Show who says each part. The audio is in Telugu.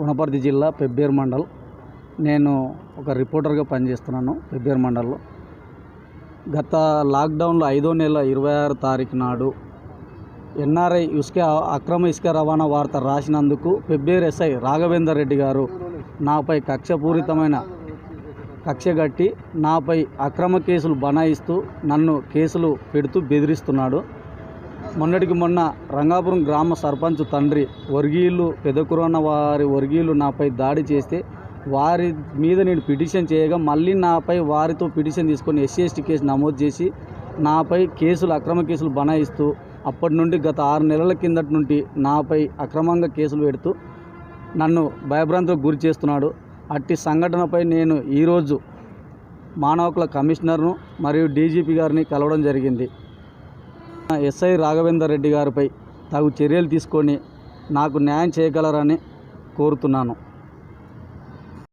Speaker 1: వనపర్తి జిల్లా పెబ్బేరు మండల్. నేను ఒక రిపోర్టర్గా పనిచేస్తున్నాను పెబ్బేరు మండల్లో. గత లాక్డౌన్లో ఐదో నెల ఇరవై ఆరు తారీఖు నాడు ఎన్ఆర్ఐ ఇసుక అక్రమ ఇసుక రవాణా వార్త రాసినందుకు పెబ్బేరు ఎస్ఐ రాఘవేందర్ రెడ్డి గారు నాపై కక్షపూరితమైన కక్ష కట్టి నాపై అక్రమ కేసులు బనాయిస్తూ నన్ను కేసులు పెడుతూ బెదిరిస్తున్నాడు. మొన్నటికి మొన్న రంగాపురం గ్రామ సర్పంచ్ తండ్రి వర్గీయులు పెదకురన్న వారి వర్గీయులు నాపై దాడి చేస్తే వారి మీద నేను పిటిషన్ చేయగా మళ్ళీ నాపై వారితో పిటిషన్ తీసుకొని ఎస్సీ ఎస్టీ కేసు నమోదు చేసి నాపై కేసులు అక్రమ కేసులు బనాయిస్తూ అప్పటి నుండి గత ఆరు నెలల కిందటి నుండి నాపై అక్రమంగా కేసులు పెడుతూ నన్ను భయభ్రాంతులకు గురి చేస్తున్నాడు. అట్టి సంఘటనపై నేను ఈరోజు మానవకుల కమిషనర్ను మరియు డీజీపీ గారిని కలవడం జరిగింది. ఎస్ఐ రాఘవేందర్ రెడ్డి గారిపై తగు చర్యలు తీసుకొని నాకు న్యాయం చేయగలరని కోరుతున్నాను.